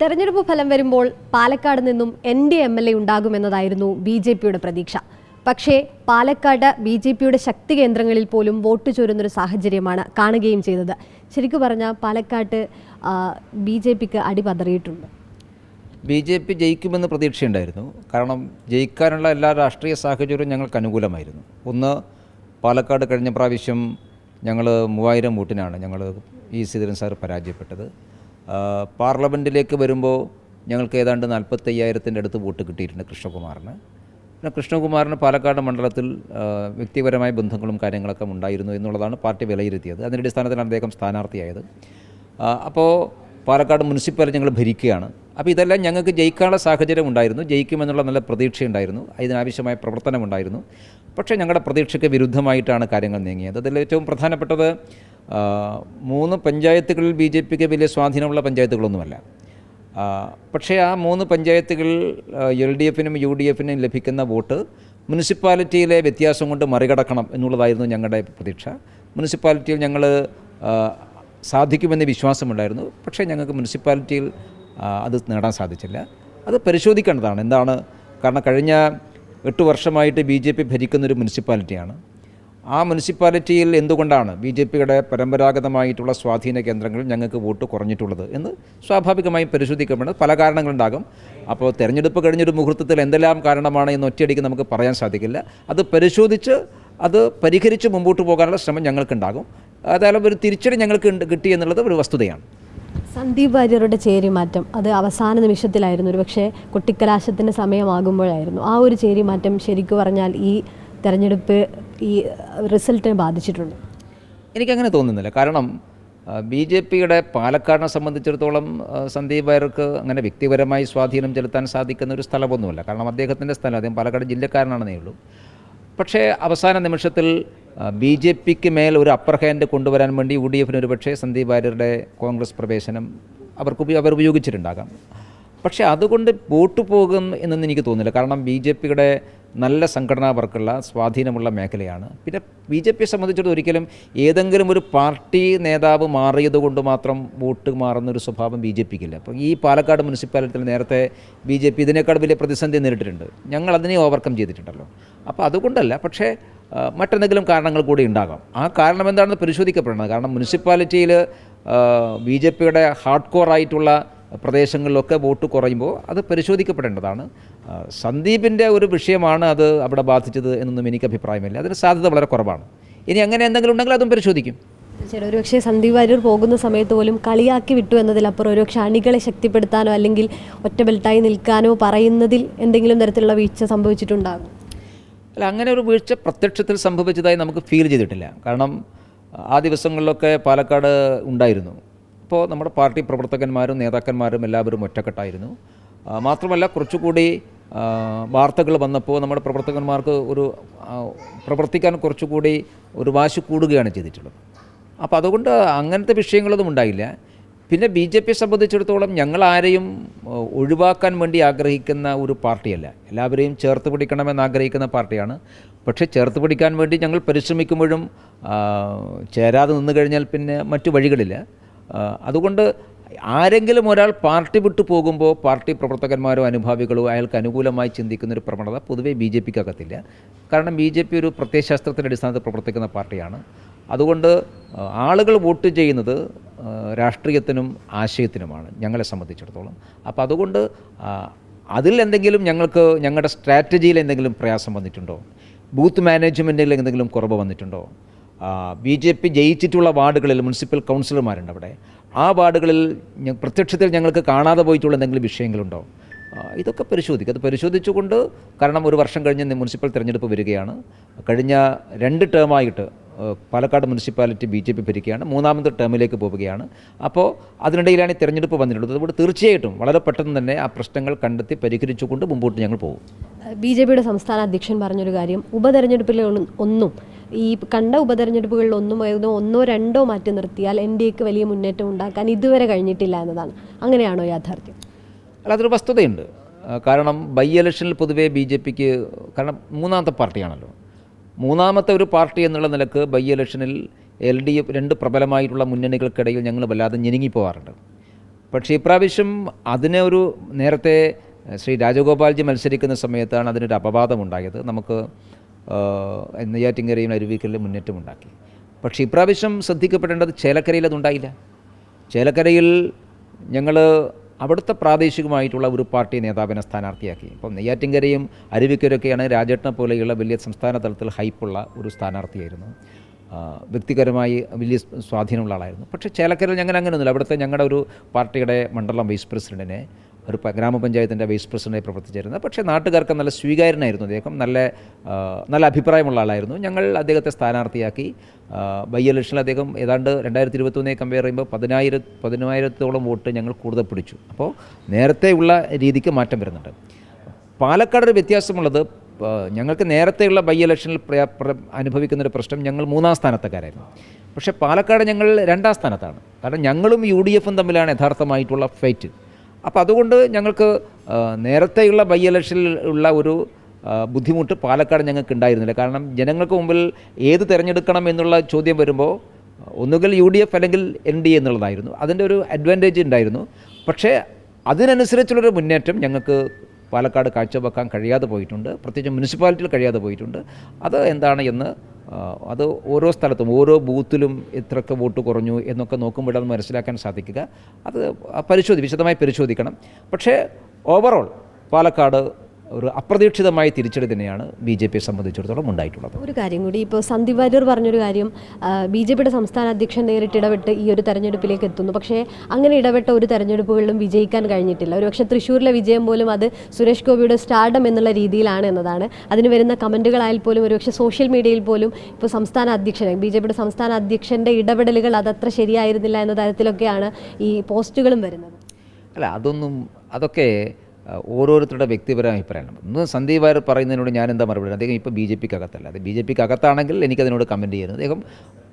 തെരഞ്ഞെടുപ്പ് ഫലം വരുമ്പോൾ പാലക്കാട് നിന്നും N D M L A ഉണ്ടാകുമെന്നതായിരുന്നു B J പിയുടെ പ്രതീക്ഷ. പക്ഷേ പാലക്കാട് ബി ജെ പിയുടെ ശക്തി കേന്ദ്രങ്ങളിൽ പോലും വോട്ട് ചോരുന്നൊരു സാഹചര്യമാണ് കാണുകയും ചെയ്തത്. ശരിക്കു പറഞ്ഞാൽ പാലക്കാട്ട് ബി ജെ പിക്ക് അടിപതറിയിട്ടുണ്ട്. ബി ജെ പി ജയിക്കുമെന്ന് പ്രതീക്ഷയുണ്ടായിരുന്നു. കാരണം ജയിക്കാനുള്ള എല്ലാ രാഷ്ട്രീയ സാഹചര്യവും ഞങ്ങൾക്ക് അനുകൂലമായിരുന്നു. ഒന്ന് പാലക്കാട് കഴിഞ്ഞ പ്രാവശ്യം ഞങ്ങൾ മൂവായിരം വോട്ടിനാണ് ഞങ്ങൾ ഇ ശ്രീധരൻ സാർ പരാജയപ്പെട്ടത്. പാർലമെന്റിലേക്ക് വരുമ്പോൾ ഞങ്ങൾക്ക് ഏതാണ്ട് നാൽപ്പത്തയ്യായിരത്തിന്റെ അടുത്ത് വോട്ട് കിട്ടിയിട്ടുണ്ട് കൃഷ്ണകുമാറിന്. പിന്നെ കൃഷ്ണകുമാറിന് പാലക്കാട് മണ്ഡലത്തിൽ വ്യക്തിപരമായ ബന്ധങ്ങളും കാര്യങ്ങളൊക്കെ ഉണ്ടായിരുന്നു എന്നുള്ളതാണ് പാർട്ടി വിലയിരുത്തിയത്. അതിന്റെ അടിസ്ഥാനത്തിലാണ് അദ്ദേഹം സ്ഥാനാർത്ഥിയായത്. അപ്പോൾ പാലക്കാട് മുനിസിപ്പൽ ഞങ്ങൾ ഭരിക്കുകയാണ്. അപ്പോൾ ഇതെല്ലാം ഞങ്ങൾക്ക് ജയിക്കാനുള്ള സാഹചര്യം ഉണ്ടായിരുന്നു. ജയിക്കുമെന്നുള്ള നല്ല പ്രതീക്ഷയുണ്ടായിരുന്നു. ഇതിനാവശ്യമായ പ്രവർത്തനമുണ്ടായിരുന്നു. പക്ഷേ ഞങ്ങളുടെ പ്രതീക്ഷയ്ക്ക് വിരുദ്ധമായിട്ടാണ് കാര്യങ്ങൾ നീങ്ങിയത്. അതിൽ ഏറ്റവും പ്രധാനപ്പെട്ടത് മൂന്ന് പഞ്ചായത്തുകളിൽ ബി ജെ പിക്ക് വലിയ സ്വാധീനമുള്ള പഞ്ചായത്തുകളൊന്നുമല്ല. പക്ഷേ ആ മൂന്ന് പഞ്ചായത്തുകളിൽ എൽ ഡി എഫിനും യു ഡി എഫിനും ലഭിക്കുന്ന വോട്ട് മുനിസിപ്പാലിറ്റിയിലെ വ്യത്യാസം കൊണ്ട് മറികടക്കണം എന്നുള്ളതായിരുന്നു ഞങ്ങളുടെ പ്രതീക്ഷ. മുനിസിപ്പാലിറ്റിയിൽ ഞങ്ങൾ സാധിക്കുമെന്ന് വിശ്വാസമുണ്ടായിരുന്നു. പക്ഷേ ഞങ്ങൾക്ക് മുനിസിപ്പാലിറ്റിയിൽ അത് നേടാൻ സാധിച്ചില്ല. അത് പരിശോധിക്കേണ്ടതാണ്. എന്താണ്? കാരണം കഴിഞ്ഞ എട്ട് വർഷമായിട്ട് ബി ജെ പി ഭരിക്കുന്നൊരു മുനിസിപ്പാലിറ്റിയാണ്. ആ മുനിസിപ്പാലിറ്റിയിൽ എന്തുകൊണ്ടാണ് ബി ജെ പിയുടെ പരമ്പരാഗതമായിട്ടുള്ള സ്വാധീന കേന്ദ്രങ്ങളിൽ ഞങ്ങൾക്ക് വോട്ട് കുറഞ്ഞിട്ടുള്ളത് എന്ന് സ്വാഭാവികമായും പരിശോധിക്കപ്പെടുന്നത് പല കാരണങ്ങളുണ്ടാകും. അപ്പോൾ തെരഞ്ഞെടുപ്പ് കഴിഞ്ഞൊരു മുഹൂർത്തത്തിൽ എന്തെല്ലാം കാരണമാണ് എന്ന് ഒറ്റയടിക്ക് നമുക്ക് പറയാൻ സാധിക്കില്ല. അത് പരിശോധിച്ച് അത് പരിഹരിച്ച് മുമ്പോട്ട് പോകാനുള്ള ശ്രമം ഞങ്ങൾക്കുണ്ടാകും. അതായത് ഒരു തിരിച്ചടി ഞങ്ങൾക്ക് കിട്ടി എന്നുള്ളത് ഒരു വസ്തുതയാണ്. സന്ദീപ് വാര്യരുടെ ചേരിമാറ്റം അത് അവസാന നിമിഷത്തിലായിരുന്നു. ഒരു പക്ഷേ കൊട്ടിക്കലാശത്തിന്റെ സമയമാകുമ്പോഴായിരുന്നു. ആ ഒരു ചേരിമാറ്റം ശരിക്കു പറഞ്ഞാൽ ഈ തെരഞ്ഞെടുപ്പ് ഈ റിസൾട്ടിനെ ബാധിച്ചിട്ടുണ്ട്. എനിക്കങ്ങനെ തോന്നുന്നില്ല. കാരണം ബി ജെ പിയുടെ പാലക്കാടിനെ സംബന്ധിച്ചിടത്തോളം സന്ദീപ് വാര്യർക്ക് അങ്ങനെ വ്യക്തിപരമായി സ്വാധീനം ചെലുത്താൻ സാധിക്കുന്ന ഒരു സ്ഥലമൊന്നുമല്ല. കാരണം അദ്ദേഹത്തിന്റെ സ്ഥലം അദ്ദേഹം പാലക്കാട് ജില്ലക്കാരനാണെന്നേ ഉള്ളൂ. പക്ഷേ അവസാന നിമിഷത്തിൽ ബി ജെ പിക്ക് മേൽ ഒരു അപ്പർ ഹാൻഡ് കൊണ്ടുവരാൻ വേണ്ടി യു ഡി എഫിന് ഒരു പക്ഷേ സന്ദീപ് വാര്യരുടെ കോൺഗ്രസ് പ്രവേശനം അവർക്ക് അവർ ഉപയോഗിച്ചിട്ടുണ്ടാകാം. പക്ഷേ അതുകൊണ്ട് വോട്ട് പോകും എന്നൊന്നും എനിക്ക് തോന്നുന്നില്ല. കാരണം ബി ജെ പിയുടെ നല്ല സംഘടനാ വർക്കുള്ള സ്വാധീനമുള്ള മേഖലയാണ്. പിന്നെ ബി ജെ പിയെ സംബന്ധിച്ചിടത്തോളം ഒരിക്കലും ഏതെങ്കിലും ഒരു പാർട്ടി നേതാവ് മാറിയത് കൊണ്ട് മാത്രം വോട്ട് മാറുന്ന ഒരു സ്വഭാവം ബി ജെ പിക്കില്ല അപ്പോൾ ഈ പാലക്കാട് മുനിസിപ്പാലിറ്റിയിൽ നേരത്തെ ബി ജെ പി ഇതിനേക്കാൾ വലിയ പ്രതിസന്ധി നേരിട്ടിട്ടുണ്ട്. ഞങ്ങൾ അതിനെ ഓവർകം ചെയ്തിട്ടുണ്ടല്ലോ. അപ്പോൾ അതുകൊണ്ടല്ല പക്ഷേ മറ്റെന്തെങ്കിലും കാരണങ്ങൾ കൂടി ഉണ്ടാകാം. ആ കാരണം എന്താണെന്ന് പരിശോധിക്കപ്പെടണം. കാരണം മുനിസിപ്പാലിറ്റിയിൽ ബി ജെ പിയുടെ ഹാർഡ് കോർ ആയിട്ടുള്ള പ്രദേശങ്ങളിലൊക്കെ വോട്ട് കുറയുമ്പോൾ അത് പരിശോധിക്കപ്പെടേണ്ടതാണ്. സന്ദീപിന്റെ ഒരു വിഷയമാണ് അത് അവിടെ ബാധിച്ചത് എന്നൊന്നും എനിക്ക് അഭിപ്രായമില്ല. അതിന് സാധ്യത വളരെ കുറവാണ്. ഇനി അങ്ങനെ എന്തെങ്കിലും ഉണ്ടെങ്കിൽ അതും പരിശോധിക്കും. തീർച്ചയായിട്ടും. ഒരുപക്ഷെ സന്ദീപ് വാര്യർ പോകുന്ന സമയത്ത് പോലും കളിയാക്കി വിട്ടു എന്നതിലപ്പുറം ഒരുപക്ഷെ അണികളെ ശക്തിപ്പെടുത്താനോ അല്ലെങ്കിൽ ഒറ്റ ബെൽറ്റായി നിൽക്കാനോ പറയുന്നതിൽ എന്തെങ്കിലും തരത്തിലുള്ള വീഴ്ച സംഭവിച്ചിട്ടുണ്ടാകും. അല്ല അങ്ങനെ ഒരു വീഴ്ച പ്രത്യക്ഷത്തിൽ സംഭവിച്ചതായി നമുക്ക് ഫീൽ ചെയ്തിട്ടില്ല. കാരണം ആ ദിവസങ്ങളിലൊക്കെ പാലക്കാട് ഉണ്ടായിരുന്നു. അപ്പോൾ നമ്മുടെ പാർട്ടി പ്രവർത്തകന്മാരും നേതാക്കന്മാരും എല്ലാവരും ഒറ്റക്കെട്ടായിരുന്നു. മാത്രമല്ല കുറച്ചുകൂടി വാർത്തകൾ വന്നപ്പോൾ നമ്മുടെ പ്രവർത്തകന്മാർക്ക് ഒരു പ്രവർത്തിക്കാൻ കുറച്ചുകൂടി ഒരു വാശി കൂടുകയാണ് ചെയ്തിട്ടുള്ളത്. അപ്പോൾ അതുകൊണ്ട് അങ്ങനത്തെ വിഷയങ്ങളൊന്നും ഉണ്ടായില്ല. പിന്നെ ബി ജെ പിയെ സംബന്ധിച്ചിടത്തോളം ഞങ്ങൾ ആരെയും ഒഴിവാക്കാൻ വേണ്ടി ആഗ്രഹിക്കുന്ന ഒരു പാർട്ടിയല്ല. എല്ലാവരെയും ചേർത്ത് പിടിക്കണമെന്ന് ആഗ്രഹിക്കുന്ന പാർട്ടിയാണ്. പക്ഷേ ചേർത്ത് പിടിക്കാൻ വേണ്ടി ഞങ്ങൾ പരിശ്രമിക്കുമ്പോഴും ചേരാതെ നിന്നു കഴിഞ്ഞാൽ പിന്നെ മറ്റു വഴികളില്ല. അതുകൊണ്ട് ആരെങ്കിലും ഒരാൾ പാർട്ടി വിട്ടു പോകുമ്പോൾ പാർട്ടി പ്രവർത്തകന്മാരോ അനുഭാവികളോ അയാൾക്ക് അനുകൂലമായി ചിന്തിക്കുന്ന ഒരു പ്രവണത പൊതുവേ ബി ജെ പിക്കകത്തില്ല. കാരണം ബി ജെ പി ഒരു പ്രത്യയശാസ്ത്രത്തിന്റെ അടിസ്ഥാനത്തിൽ പ്രവർത്തിക്കുന്ന പാർട്ടിയാണ്. അതുകൊണ്ട് ആളുകൾ വോട്ട് ചെയ്യുന്നത് രാഷ്ട്രീയത്തിനും ആശയത്തിനുമാണ്. ഞങ്ങളെ സംബന്ധിച്ചിടത്തോളം. അപ്പോൾ അതുകൊണ്ട് അതിൽ എന്തെങ്കിലും ഞങ്ങൾക്ക് ഞങ്ങളുടെ സ്ട്രാറ്റജിയിൽ എന്തെങ്കിലും പ്രയാസം വന്നിട്ടുണ്ടോ? ബൂത്ത് മാനേജ്മെന്റിൽ എന്തെങ്കിലും കുറവ് വന്നിട്ടുണ്ടോ? ബി ജെ പി ജയിച്ചിട്ടുള്ള വാർഡുകളിൽ മുനിസിപ്പൽ കൗൺസിലർമാരുണ്ട് അവിടെ ആ വാർഡുകളിൽ പ്രത്യക്ഷത്തിൽ ഞങ്ങൾക്ക് കാണാതെ പോയിട്ടുള്ള എന്തെങ്കിലും വിഷയങ്ങളുണ്ടോ? ഇതൊക്കെ പരിശോധിക്കും. അത് പരിശോധിച്ചുകൊണ്ട് കാരണം ഒരു വർഷം കഴിഞ്ഞ് മുനിസിപ്പൽ തിരഞ്ഞെടുപ്പ് വരികയാണ്. കഴിഞ്ഞ രണ്ട് ടേമായിട്ട് Palakkad municipality B J P ഭരിക്കുകയാണ്. മൂന്നാമത്തെ ടേമിലേക്ക് പോവുകയാണ്. അപ്പോൾ അതിനിടയിലാണ് ഈ തിരഞ്ഞെടുപ്പ് വന്നിട്ടുള്ളത്. അതുകൊണ്ട് തീർച്ചയായിട്ടും വളരെ പെട്ടെന്ന് തന്നെ ആ പ്രശ്നങ്ങൾ കണ്ടെത്തി പരിഹരിച്ചുകൊണ്ട് മുമ്പോട്ട് ഞങ്ങൾ പോകും. ബി ജെ പിയുടെ സംസ്ഥാന അധ്യക്ഷൻ പറഞ്ഞൊരു കാര്യം ഉപതെരഞ്ഞെടുപ്പിലെ ഒന്നും ഈ കണ്ട ഉപതെരഞ്ഞെടുപ്പുകളിൽ ഒന്നും ഏതോ ഒന്നോ രണ്ടോ മാറ്റി നിർത്തിയാൽ എൻ ഡി എക്ക് വലിയ മുന്നേറ്റം ഉണ്ടാക്കാൻ ഇതുവരെ കഴിഞ്ഞിട്ടില്ല എന്നതാണ്. അങ്ങനെയാണോ യാഥാർത്ഥ്യം? അല്ല അതൊരു വസ്തുതയുണ്ട്. കാരണം ബൈ ഇലക്ഷനിൽ പൊതുവേ ബി ജെ പിക്ക് കാരണം മൂന്നാമത്തെ പാർട്ടിയാണല്ലോ. മൂന്നാമത്തെ ഒരു പാർട്ടി എന്നുള്ള നിലയ്ക്ക് ബൈ ഇലക്ഷനിൽ എൽ ഡി എഫ് രണ്ട് പ്രബലമായിട്ടുള്ള മുന്നണികൾക്കിടയിൽ ഞങ്ങൾ വല്ലാതെ ഞെരുങ്ങിപ്പോവാറുണ്ട് പക്ഷേ ഇപ്രാവശ്യം അതിനെ ഒരു നേരത്തെ ശ്രീ രാജഗോപാൽജി മത്സരിക്കുന്ന സമയത്താണ് അതിനൊരു അപവാദമുണ്ടായത്. നമുക്ക് ആ, നെയ്യാറ്റിൻകരയും അരുവിക്കലിലും മുന്നേറ്റമുണ്ടാക്കി പക്ഷേ ഇപ്രാവശ്യം ശ്രദ്ധിക്കപ്പെടേണ്ടത് ചേലക്കരയിൽ അതുണ്ടായില്ല. ചേലക്കരയിൽ ഞങ്ങൾ അവിടുത്തെ പ്രാദേശികമായിട്ടുള്ള ഒരു പാർട്ടി നേതാവിനെ സ്ഥാനാർത്ഥിയാക്കി. ഇപ്പം നെയ്യാറ്റിങ്കരയും അരുവിക്കരൊക്കെയാണ് രാജേട്ടനെ പോലെയുള്ള വലിയ സംസ്ഥാന തലത്തിൽ ഹൈപ്പുള്ള ഒരു സ്ഥാനാർത്ഥിയായിരുന്നു. വ്യക്തിപരമായി വലിയ സ്വാധീനമുള്ള ആളായിരുന്നു. പക്ഷേ ചേലക്കരയിൽ ഞങ്ങൾ അങ്ങനെയൊന്നുമില്ല. അവിടുത്തെ ഞങ്ങളുടെ ഒരു പാർട്ടിയുടെ മണ്ഡലം വൈസ് പ്രസിഡന്റിനെ ഒരു ഗ്രാമപഞ്ചായത്തിന്റെ വൈസ് പ്രസിഡന്റായി പ്രവർത്തിച്ചിരുന്നത്. പക്ഷേ നാട്ടുകാർക്ക് നല്ല സ്വീകാര്യനായിരുന്നു അദ്ദേഹം. നല്ല നല്ല അഭിപ്രായമുള്ള ആളായിരുന്നു. ഞങ്ങൾ അദ്ദേഹത്തെ സ്ഥാനാർത്ഥിയാക്കി. ബൈ ഇലക്ഷനിൽ അദ്ദേഹം ഏതാണ്ട് രണ്ടായിരത്തി ഇരുപത്തൊന്നേ കമ്പയർ ചെയ്യുമ്പോൾ പതിനായിരം പതിനായിരത്തോളം വോട്ട് ഞങ്ങൾ കൂടുതൽ പിടിച്ചു. അപ്പോൾ നേരത്തെയുള്ള രീതിക്ക് മാറ്റം വരുന്നുണ്ട്. പാലക്കാട് ഒരു വ്യത്യാസമുള്ളത് ഞങ്ങൾക്ക് നേരത്തെയുള്ള ബൈ ഇലക്ഷനിൽ അനുഭവിക്കുന്നൊരു പ്രശ്നം ഞങ്ങൾ മൂന്നാം സ്ഥാനത്തക്കാരായിരുന്നു പക്ഷേ പാലക്കാട് ഞങ്ങൾ രണ്ടാം സ്ഥാനത്താണ്. കാരണം ഞങ്ങളും യു ഡി എഫും തമ്മിലാണ് യഥാർത്ഥമായിട്ടുള്ള ഫൈറ്റ്. അപ്പോൾ അതുകൊണ്ട് ഞങ്ങൾക്ക് നേരത്തെയുള്ള ബൈ ഇലക്ഷനിൽ ഉള്ള ഒരു ബുദ്ധിമുട്ട് പാലക്കാട് ഞങ്ങൾക്ക് ഉണ്ടായിരുന്നില്ല. കാരണം ജനങ്ങൾക്ക് മുമ്പിൽ ഏത് തിരഞ്ഞെടുക്കണം എന്നുള്ള ചോദ്യം വരുമ്പോൾ ഒന്നുകിൽ യു ഡി എഫ് അല്ലെങ്കിൽ എൻ ഡി എ എന്നുള്ളതായിരുന്നു. അതിന്റെ ഒരു അഡ്വാന്റേജ് ഉണ്ടായിരുന്നു. പക്ഷേ അതിനനുസരിച്ചുള്ളൊരു മുന്നേറ്റം ഞങ്ങൾക്ക് പാലക്കാട് കാഴ്ചവെക്കാൻ കഴിയാതെ പോയിട്ടുണ്ട്. പ്രത്യേകിച്ച് മുനിസിപ്പാലിറ്റിയിൽ കഴിയാതെ പോയിട്ടുണ്ട്. അത് എന്താണ് എന്ന് അത് ഓരോ സ്ഥലത്തും ഓരോ ബൂത്തിലും എത്രയൊക്കെ വോട്ട് കുറഞ്ഞു എന്നൊക്കെ നോക്കുമ്പോഴാണ് മനസ്സിലാക്കാൻ സാധിക്കുക. അത് പരിശോധി വിശദമായി പരിശോധിക്കണം. പക്ഷേ ഓവറോൾ പാലക്കാട് ഒരു അപ്രതീക്ഷിതമായ തിരിച്ചടി തന്നെയാണ് ബി ജെ പിയെ സംബന്ധിച്ചിടത്തോളം ഉണ്ടായിട്ടുള്ളത്. ഒരു കാര്യം കൂടി ഇപ്പോൾ സന്ദീപ് വാര്യർ പറഞ്ഞൊരു കാര്യം ബി ജെ പിയുടെ സംസ്ഥാന അധ്യക്ഷൻ നേരിട്ട് ഇടപെട്ട് ഈ ഒരു തെരഞ്ഞെടുപ്പിലേക്ക് എത്തുന്നു. പക്ഷേ അങ്ങനെ ഇടപെട്ട ഒരു തെരഞ്ഞെടുപ്പുകളിലും വിജയിക്കാൻ കഴിഞ്ഞിട്ടില്ല. ഒരുപക്ഷെ തൃശ്ശൂരിലെ വിജയം പോലും അത് സുരേഷ് ഗോപിയുടെ സ്റ്റാർഡം എന്നുള്ള രീതിയിലാണ് എന്നതാണ്. അതിന് വരുന്ന കമന്റുകളായാൽ പോലും ഒരുപക്ഷെ സോഷ്യൽ മീഡിയയിൽ പോലും ഇപ്പോൾ സംസ്ഥാന അധ്യക്ഷൻ ബി ജെ പിയുടെ സംസ്ഥാന അധ്യക്ഷന്റെ ഇടപെടലുകൾ അതത്ര ശരിയായിരുന്നില്ല എന്ന തരത്തിലൊക്കെയാണ് ഈ പോസ്റ്റുകളും വരുന്നത്. അല്ല അതൊന്നും അതൊക്കെ ഓരോരുത്തരുടെ വ്യക്തിപരമായ അഭിപ്രായമാണ് ഒന്ന് സന്ദീപ് വാര്യർ പറയുന്നതിനോട് ഞാൻ എന്താ മറുപടി അദ്ദേഹം ഇപ്പോൾ ബി ജെ പിക്ക് അകത്തല്ല അത് ബി ജെ പിക്ക് അകത്താണെങ്കിൽ എനിക്കതിനോട് കമന്റ് ചെയ്യുന്നത് അദ്ദേഹം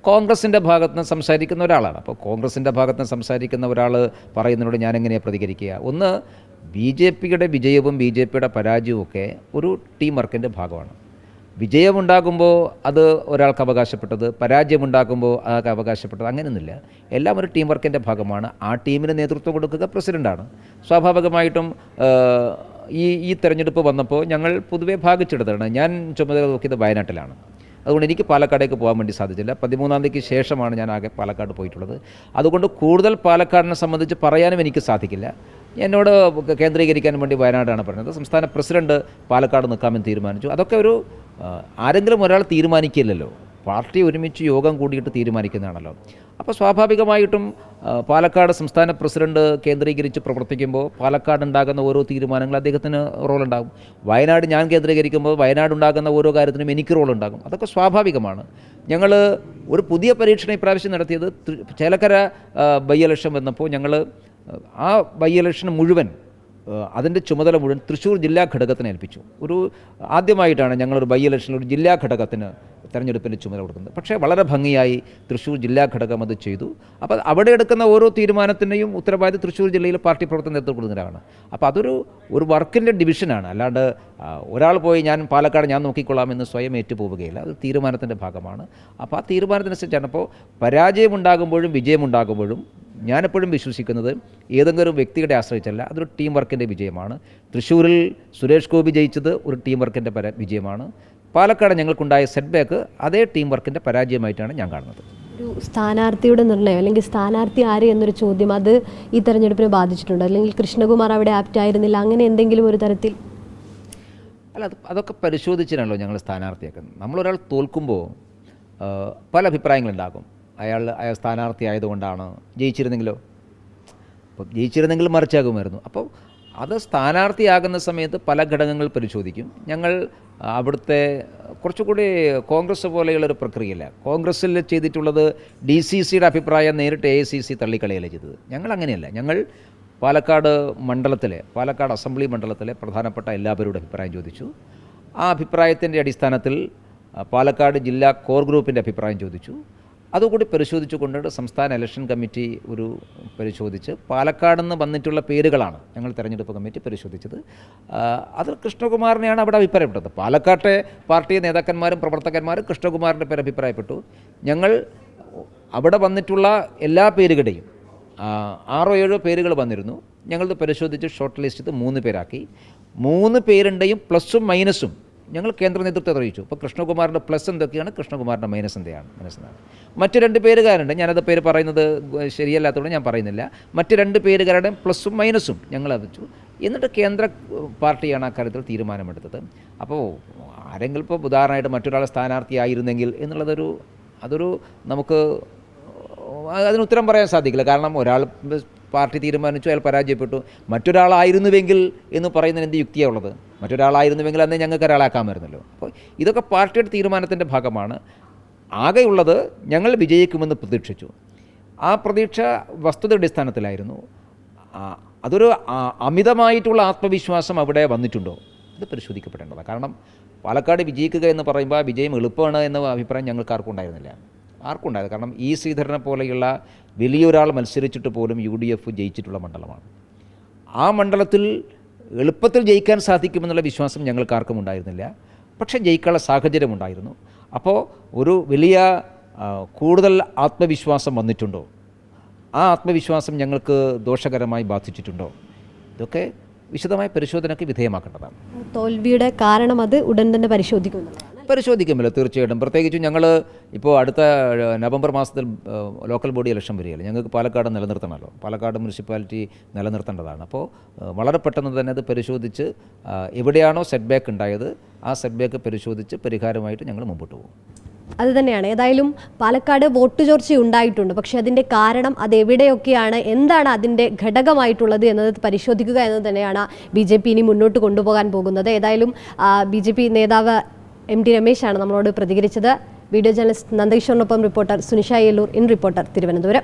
കോൺഗ്രസിന്റെ ഭാഗത്ത് നിന്ന് സംസാരിക്കുന്ന ഒരാളാണ്. അപ്പോൾ കോൺഗ്രസിന്റെ ഭാഗത്ത് നിന്ന് സംസാരിക്കുന്ന ഒരാൾ പറയുന്നതിനോട് ഞാൻ എങ്ങനെയാണ് പ്രതികരിക്കുക? ഒന്ന് ബി ജെ പിയുടെ വിജയവും ബി ജെ പിയുടെ പരാജയവും ഒക്കെ ഒരു ടീം വർക്കിന്റെ ഭാഗമാണ്. വിജയമുണ്ടാകുമ്പോൾ അത് ഒരാൾക്ക് അവകാശപ്പെട്ടത് പരാജയമുണ്ടാകുമ്പോൾ അയാൾക്ക് അവകാശപ്പെട്ടത് അങ്ങനെയൊന്നുമില്ല. എല്ലാം ഒരു ടീം വർക്കിന്റെ ഭാഗമാണ്. ആ ടീമിന് നേതൃത്വം കൊടുക്കുക പ്രസിഡന്റാണ് സ്വാഭാവികമായിട്ടും ഈ ഈ തെരഞ്ഞെടുപ്പ് വന്നപ്പോൾ ഞങ്ങൾ പൊതുവേ ഭാഗിച്ചെടുത്താണ്. ഞാൻ ചുമതല നോക്കിയത് വയനാട്ടിലാണ്. അതുകൊണ്ട് എനിക്ക് പാലക്കാടേക്ക് പോകാൻ വേണ്ടി സാധിച്ചില്ല. പതിമൂന്നാം തീയതിക്ക് ശേഷമാണ് ഞാൻ ആകെ പാലക്കാട് പോയിട്ടുള്ളത്. അതുകൊണ്ട് കൂടുതൽ പാലക്കാടിനെ സംബന്ധിച്ച് പറയാനും എനിക്ക് സാധിക്കില്ല. എന്നോട് കേന്ദ്രീകരിക്കാൻ വേണ്ടി വയനാടാണ് പറഞ്ഞത്. സംസ്ഥാന പ്രസിഡന്റ് പാലക്കാട് നിൽക്കാമെന്ന് തീരുമാനിച്ചു. അതൊക്കെ ഒരു ആരെങ്കിലും ഒരാൾ തീരുമാനിക്കില്ലല്ലോ. പാർട്ടി ഒരുമിച്ച് യോഗം കൂടിയിട്ട് തീരുമാനിക്കുന്നതാണല്ലോ. അപ്പോൾ സ്വാഭാവികമായിട്ടും പാലക്കാട് സംസ്ഥാന പ്രസിഡന്റ് കേന്ദ്രീകരിച്ച് പ്രവർത്തിക്കുമ്പോൾ പാലക്കാട് ഉണ്ടാകുന്ന ഓരോ തീരുമാനങ്ങൾ അദ്ദേഹത്തിന് റോളുണ്ടാകും. വയനാട് ഞാൻ കേന്ദ്രീകരിക്കുമ്പോൾ വയനാട് ഉണ്ടാകുന്ന ഓരോ കാര്യത്തിനും എനിക്ക് റോളുണ്ടാകും. അതൊക്കെ സ്വാഭാവികമാണ്. ഞങ്ങൾ ഒരു പുതിയ പരീക്ഷണം ഇപ്രാവശ്യം നടത്തിയത് ചേലക്കര ബൈ ഇലക്ഷൻ വന്നപ്പോൾ ഞങ്ങൾ ആ ബൈ ഇലക്ഷൻ മുഴുവൻ അതിന്റെ ചുമതല മുഴുവൻ തൃശ്ശൂർ ജില്ലാ ഘടകത്തിന് ഏൽപ്പിച്ചു. ഒരു ആദ്യമായിട്ടാണ് ഞങ്ങളൊരു ബൈ ഇലക്ഷനിൽ ഒരു ജില്ലാ ഘടകത്തിന് തെരഞ്ഞെടുപ്പിന്റെ ചുമതല കൊടുക്കുന്നത്. പക്ഷേ വളരെ ഭംഗിയായി തൃശ്ശൂർ ജില്ലാ ഘടകം അത് ചെയ്തു. അപ്പോൾ അവിടെ എടുക്കുന്ന ഓരോ തീരുമാനത്തിന്റെയും ഉത്തരവാദിത്വം തൃശ്ശൂർ ജില്ലയിലെ പാർട്ടി പ്രവർത്തനം നേതൃത്വം കൊടുക്കുന്നവരാണ് അപ്പോൾ അതൊരു ഒരു വർക്കിന്റെ ഡിവിഷനാണ്. അല്ലാണ്ട് ഒരാൾ പോയി ഞാൻ പാലക്കാട് ഞാൻ നോക്കിക്കൊള്ളാം എന്ന് സ്വയം ഏറ്റുപോവുകയില്ല. അത് തീരുമാനത്തിന്റെ ഭാഗമാണ്. അപ്പോൾ ആ തീരുമാനത്തിനനുസരിച്ചാണ്. അപ്പോൾ പരാജയമുണ്ടാകുമ്പോഴും വിജയമുണ്ടാകുമ്പോഴും ഞാനെപ്പോഴും വിശ്വസിക്കുന്നത് ഏതെങ്കിലും വ്യക്തിയുടെ ആശ്രയിച്ചല്ല അതൊരു ടീം വർക്കിന്റെ വിജയമാണ്. തൃശ്ശൂരിൽ സുരേഷ് ഗോപി ജയിച്ചത് ഒരു ടീം വർക്കിന്റെ പര വിജയമാണ്. പാലക്കാട് ഞങ്ങൾക്കുണ്ടായ സെറ്റ് ബാക്ക് അതേ ടീം വർക്കിന്റെ പരാജയമായിട്ടാണ് ഞാൻ കാണുന്നത്. ഒരു സ്ഥാനാർത്ഥിയുടെ നിർണയം അല്ലെങ്കിൽ സ്ഥാനാർത്ഥി ആര് എന്നൊരു ചോദ്യം അത് ഈ തെരഞ്ഞെടുപ്പിനെ ബാധിച്ചിട്ടുണ്ട്. അല്ലെങ്കിൽ കൃഷ്ണകുമാർ അവിടെ ആപ്റ്റ് ആയിരുന്നില്ല അങ്ങനെ എന്തെങ്കിലും ഒരു തരത്തിൽ? അല്ല അത് അതൊക്കെ പരിശോധിച്ചിട്ടാണല്ലോ ഞങ്ങൾ സ്ഥാനാർത്ഥിയാക്കുന്നത്. നമ്മളൊരാൾ തോൽക്കുമ്പോൾ പല അഭിപ്രായങ്ങളുണ്ടാകും. അയാൾ അയാൾ സ്ഥാനാർത്ഥി ആയതുകൊണ്ടാണ് ജയിച്ചിരുന്നെങ്കിലോ? അപ്പോൾ ജയിച്ചിരുന്നെങ്കിൽ മറിച്ചാകുമായിരുന്നു. അപ്പോൾ അത് സ്ഥാനാർത്ഥിയാകുന്ന സമയത്ത് പല ഘടകങ്ങൾ പരിശോധിക്കും. ഞങ്ങൾ അവിടുത്തെ കുറച്ചുകൂടി കോൺഗ്രസ് പോലെയുള്ളൊരു പ്രക്രിയയില്ല. കോൺഗ്രസ്സിൽ ചെയ്തിട്ടുള്ളത് ഡി സി സിയുടെ അഭിപ്രായം നേരിട്ട് എ സി സി തള്ളിക്കളയല്ല ചെയ്തത്. ഞങ്ങൾ അങ്ങനെയല്ല. ഞങ്ങൾ പാലക്കാട് മണ്ഡലത്തിലെ പാലക്കാട് അസംബ്ലി മണ്ഡലത്തിലെ പ്രധാനപ്പെട്ട എല്ലാവരുടെ അഭിപ്രായം ചോദിച്ചു. ആ അഭിപ്രായത്തിന്റെ അടിസ്ഥാനത്തിൽ പാലക്കാട് ജില്ലാ കോർ ഗ്രൂപ്പിന്റെ അഭിപ്രായം ചോദിച്ചു. അതുകൂടി പരിശോധിച്ചുകൊണ്ട് സംസ്ഥാന ഇലക്ഷൻ കമ്മിറ്റി ഒരു പരിശോധിച്ച് പാലക്കാട് നിന്ന് വന്നിട്ടുള്ള പേരുകളാണ് ഞങ്ങൾ തെരഞ്ഞെടുപ്പ് കമ്മിറ്റി പരിശോധിച്ചത്. അത് കൃഷ്ണകുമാറിനെയാണ് അവിടെ അഭിപ്രായപ്പെട്ടത്. പാലക്കാട്ടെ പാർട്ടി നേതാക്കന്മാരും പ്രവർത്തകന്മാരും കൃഷ്ണകുമാറിന്റെ പേര് അഭിപ്രായപ്പെട്ടു. ഞങ്ങൾ അവിടെ വന്നിട്ടുള്ള എല്ലാ പേരുകളുടെയും ആറോ ഏഴോ പേരുകൾ വന്നിരുന്നു. ഞങ്ങളത് പരിശോധിച്ച് ഷോർട്ട് ലിസ്റ്റ് മൂന്ന് പേരാക്കി. മൂന്ന് പേരുടെയും പ്ലസും മൈനസും ഞങ്ങൾ കേന്ദ്ര നേതൃത്വത്തെ അറിയിച്ചു. അപ്പോൾ കൃഷ്ണകുമാറിന്റെ പ്ലസ് എന്തൊക്കെയാണ്? കൃഷ്ണകുമാറിന്റെ മൈനസ് എന്തെയാണ് മൈനസ് എന്താണ് മറ്റു രണ്ട് പേരുകാരുണ്ട്. ഞാനത് പേര് പറയുന്നത് ശരിയല്ലാത്തതുകൊണ്ട് ഞാൻ പറയുന്നില്ല. മറ്റ് രണ്ട് പേരുകാരുടെ പ്ലസും മൈനസും ഞങ്ങൾ അറിയിച്ചു. എന്നിട്ട് കേന്ദ്ര പാർട്ടിയാണ് അക്കാര്യത്തിൽ തീരുമാനമെടുത്തത്. അപ്പോൾ ആരെങ്കിലും ഇപ്പോൾ ഉദാഹരണമായിട്ട് മറ്റൊരാൾ സ്ഥാനാർത്ഥിയായിരുന്നെങ്കിൽ എന്നുള്ളതൊരു അതൊരു നമുക്ക് അതിന് ഉത്തരം പറയാൻ സാധിക്കില്ല. കാരണം ഒരാൾ പാർട്ടി തീരുമാനിച്ചു അയാൾ പരാജയപ്പെട്ടു. മറ്റൊരാളായിരുന്നുവെങ്കിൽ എന്ന് പറയുന്നതിന് എന്ത് യുക്തിയാണ് ഉള്ളത്? മറ്റൊരാളായിരുന്നുവെങ്കിൽ അന്നേ ഞങ്ങൾക്ക് ഒരാളാക്കാമായിരുന്നല്ലോ. അപ്പോൾ ഇതൊക്കെ പാർട്ടിയുടെ തീരുമാനത്തിന്റെ ഭാഗമാണ്. ആകെയുള്ളത് ഞങ്ങൾ വിജയിക്കുമെന്ന് പ്രതീക്ഷിച്ചു. ആ പ്രതീക്ഷ വസ്തുതയുടെ അടിസ്ഥാനത്തിലായിരുന്നു. അതൊരു അമിതമായിട്ടുള്ള ആത്മവിശ്വാസം അവിടെ വന്നിട്ടുണ്ടോ? ഇത് പരിശോധിക്കപ്പെടേണ്ടതാണ്. കാരണം പാലക്കാട് വിജയിക്കുക എന്ന് പറയുമ്പോൾ ആ വിജയം എളുപ്പമാണ് എന്ന അഭിപ്രായം ഞങ്ങൾക്ക് ആർക്കും ഉണ്ടായിരുന്നില്ല. ആർക്കും ഉണ്ടായത് കാരണം ഇ ശ്രീധരനെ പോലെയുള്ള വലിയൊരാൾ മത്സരിച്ചിട്ട് പോലും യു ഡി എഫ് ജയിച്ചിട്ടുള്ള മണ്ഡലമാണ്. ആ മണ്ഡലത്തിൽ എളുപ്പത്തിൽ ജയിക്കാൻ സാധിക്കുമെന്നുള്ള വിശ്വാസം ഞങ്ങൾക്ക് ആർക്കും ഉണ്ടായിരുന്നില്ല. പക്ഷേ ജയിക്കാനുള്ള സാഹചര്യം ഉണ്ടായിരുന്നു. അപ്പോൾ ഒരു വലിയ കൂടുതൽ ആത്മവിശ്വാസം വന്നിട്ടുണ്ടോ? ആ ആത്മവിശ്വാസം ഞങ്ങൾക്ക് ദോഷകരമായി ബാധിച്ചിട്ടുണ്ടോ? ഇതൊക്കെ വിശദമായ പരിശോധനയ്ക്ക് വിധേയമാക്കേണ്ടതാണ്. തോൽവിയുടെ കാരണം അത് ഉടൻ തന്നെ പരിശോധിക്കുമെന്നുള്ളതാണ് പരിശോധിക്കുമല്ലോ തീർച്ചയായിട്ടും. പ്രത്യേകിച്ചും ഞങ്ങൾ ഇപ്പോൾ അടുത്ത നവംബർ മാസത്തിൽ ലോക്കൽ ബോഡി ഇലക്ഷൻ വരികയല്ലേ. ഞങ്ങൾക്ക് പാലക്കാട് നിലനിർത്തണമല്ലോ. പാലക്കാട് മുനിസിപ്പാലിറ്റി നിലനിർത്തേണ്ടതാണ്. അപ്പോൾ വളരെ പെട്ടെന്ന് തന്നെ അത് പരിശോധിച്ച് എവിടെയാണോ സെറ്റ് ബാക്ക് ഉണ്ടായത് ആ സെറ്റ് ബാക്ക് പരിശോധിച്ച് പരിഹാരമായിട്ട് ഞങ്ങൾ മുമ്പോട്ട് പോകും. അത് തന്നെയാണ്. ഏതായാലും പാലക്കാട് വോട്ട് ചോർച്ച ഉണ്ടായിട്ടുണ്ട്. പക്ഷേ അതിന്റെ കാരണം അത് എവിടെയൊക്കെയാണ് എന്താണ് അതിന്റെ ഘടകമായിട്ടുള്ളത് എന്നത് പരിശോധിക്കുക എന്നത് തന്നെയാണ് ബി ജെ പി ഇനി മുന്നോട്ട് കൊണ്ടുപോകാൻ പോകുന്നത്. ഏതായാലും ബി ജെ പി നേതാവ് എം ടി രമേശാണ് നമ്മളോട് പ്രതികരിച്ചത്. Video journalist നന്ദകിഷോറിനൊപ്പം reporter Sunisha Yellur in reporter Thiruvananthapuram.